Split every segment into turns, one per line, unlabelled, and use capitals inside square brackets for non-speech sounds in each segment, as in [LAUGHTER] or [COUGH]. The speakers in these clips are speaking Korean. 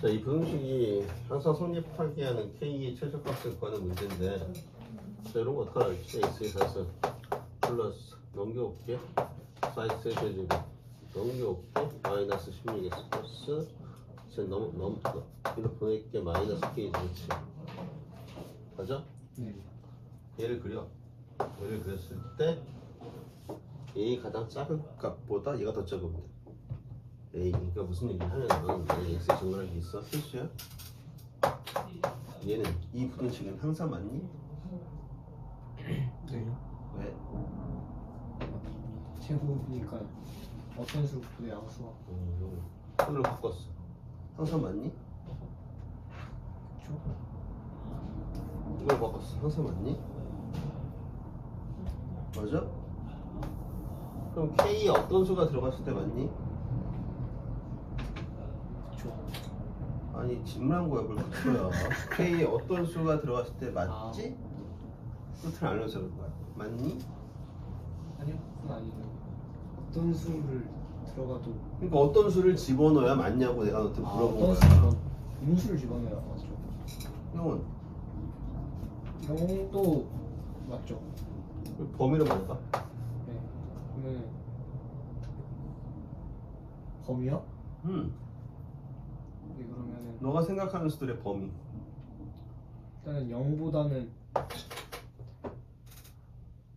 자, 이 부등식이 항상 성립하게 하는 K의 최저값을 구하는 문제인데 자, 이런 거 어떡하나 할지 X의 사서 플러스 넘겨올게. 사이즈 제곱 넘겨올게. 마이너스 16X 플러스. 이제 넘, 넘, 이로 보낼게. 마이너스 K지 그렇지. 맞아?
네.
얘를 그려. 얘를 그렸을 때 A 가장 작은 값보다 얘가 더 적으면 돼 A 그러니까 무슨 얘기를 하면은 얘 X에 정렬할 게 있어? 필수야? 얘는 이 부등식은 항상 맞니? [CLEARS THROAT]
네.
왜?
제곱이니까 어떤 수보다 양수가
음, 손을 바꿨어 항상 맞니?
그렇죠?
이걸 바꿨어 항상 맞니? 맞아? 그럼 K에 어떤 수가 들어갔을 때 맞니?
그렇죠.
아니 질문한 거야 뭘 그거야 K에 어떤 수가 들어갔을 때 맞지? 끝을 알려서 그런 거야 맞니?
아니요, 그건 아니에요. 어떤 수를 들어가도
그러니까 어떤 수를 집어넣어야 맞냐고 내가 너한테
아,
물어본
어떤
거야
수는 음수를 집어넣어야 맞죠.
형은
영도 맞죠.
범위를 뭘까?
네. 그러면 범위요?
음, 너가 생각하는 수들의 범위
일단은 0보다는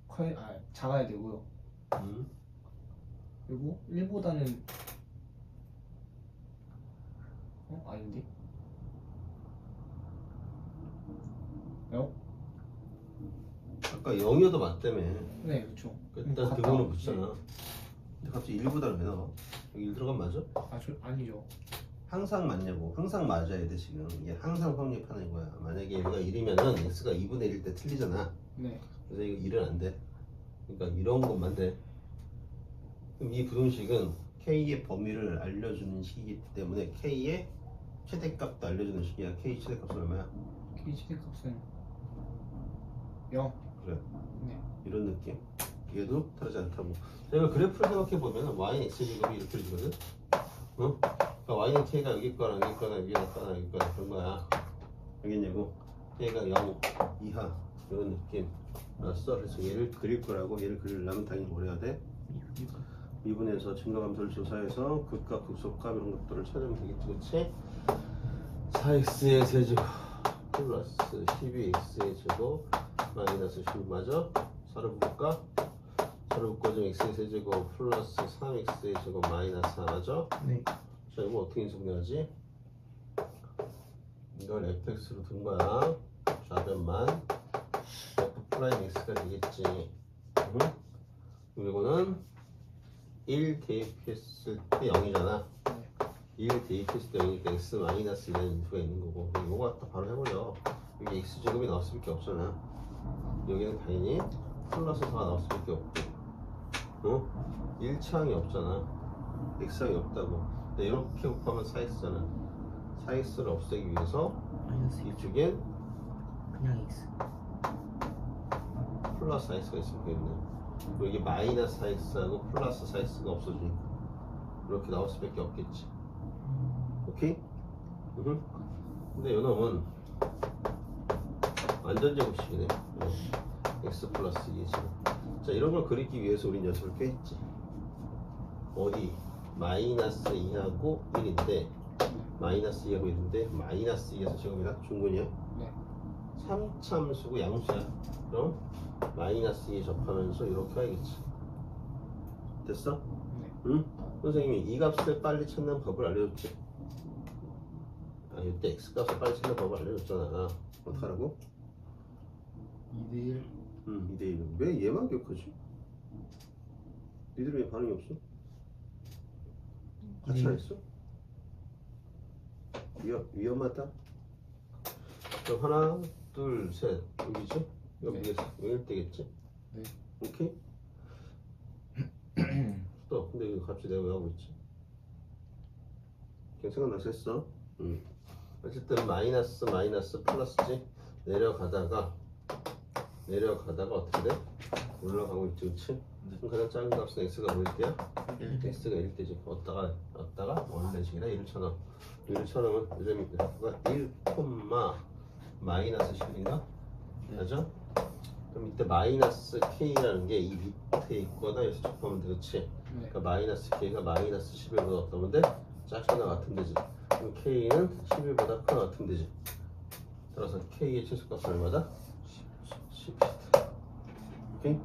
커, 아, 작아야 되고요.
음.
그리고 1보다는 어? 아닌데? 0?
아까 0이어도 맞다며
네, 그렇죠.
일단
같다.
그거는 붙잖아 근데 갑자기 1보다는 왜 나와? 여기 1 들어가면 맞아?
아, 저, 아니죠.
항상 맞냐고 항상 맞아야 돼 지금 이게 항상 성립하는 거야 만약에 여기가 1이면은 x가 2분의 1일 때 틀리잖아
네.
그래서 이거 1은 안돼 그러니까 이런 것만 돼 그럼 이 부등식은 k의 범위를 알려주는 식이기 때문에 k의 최대값도 알려주는 식이야 k 최대값은 얼마야?
K 최대값은 0.
그래
네.
이런 느낌 얘도 다르지 않다고 내가 그래프를 생각해 보면 y x 제곱이 이렇게 되거든 어? 그러니까 y는 k가 여기 거나 여기 거나 여기 거나 여기 거나 그런 거야 알겠냐고 k가 0 이하 이런 느낌 알았어? 그래서 얘를 그릴 거라고 얘를 그리려면 당연히 뭘 해야 돼? 미분에서 증가감소를 조사해서 극과 극소값 이런 것들을 찾으면 되겠지 그치? 4x의 세제곱 플러스 12x의 제곱 마이너스 10 맞아? 서로 볼까? 서로 묶어준 x의 세제곱 플러스 3x의 제곱 마이너스 4 맞아?
네.
자 이거 어떻게 인수분해하지? 이걸 fx로 둔 거야. 좌변만 f 프라임 x가 되겠지. 응? 그리고는 1 대입했을 때 0이잖아.
네.
1 대입했을 때 0이니까 x 마이너스 1이라는 인수가 있는 거고. 이거 갖다 바로 해버려. 여기 x 제곱이 나올 수밖에 없잖아. 여기는 당연히 플러스 4가 나올 수밖에 없고. 어? 1차항이 없잖아. X항이 없다고 근데 이렇게 곱하면 4x잖아 4x를 없애기 위해서
마이너스
이쪽엔
그냥 x
플러스 4x가 있으면 되겠네 그리고 이게 마이너스 4x하고 플러스 4x가 없어지니까 이렇게 나올 수밖에 없겠지 오케이? 으흠. 근데 요 놈은 완전 제곱식이네 어. x 플러스 2의 제곱 자 이런 걸 그리기 위해서 우린 녀석을 꿰했지 어디? 마이너스 2하고 1인데 마이너스 2하고 1인데 마이너스 2에서 제곱이다? 중근이야?
네.
삼참수고 양수야. 그럼 마이너스 2에 접하면서 이렇게 하겠지. 됐어?
네.
응? 선생님이 이 값을 빨리 찾는 법을 알려줬지. 아, 이때 x 값을 빨리 찾는 법을 알려줬잖아. 어떡하라고?
2대1.
응, 2대1은. 왜 얘만 기억하지? 니들 왜 반응이 없어? 같이 안 했어? 위험, 위험하다? 그럼 하나, 둘, 셋. 여기지? 이거
네.
여기 되겠지?
네.
오케이? [CLEARS THROAT] 또 근데 이거 값이 내가 왜 하고 있지? 그냥 생각나서 했어. 응. 어쨌든 마이너스 마이너스 플러스지 내려가다가 내려가다가 어떻게 돼? 올라가고 있지, 그렇지? 그럼 가장 작은 값은 x가 뭐일게요?
네.
x가 1대지 얻다가 얻다가 원래식이라 1을 쳐넣어 1을 쳐넣으면 요즘 가 1, 마이너스 10인가? 맞아? 그럼 이때 마이너스 k라는 게 이 밑에 있거나 여기서 접하면 되겠지
네.
그러니까 마이너스 k가 마이너스 11보다 어떤 데 작거나 같은 데지 그럼 k는 11보다 크거나 같은 데지 따라서 k의 최소값은 얼마다? 10, 10, 10. 오케이?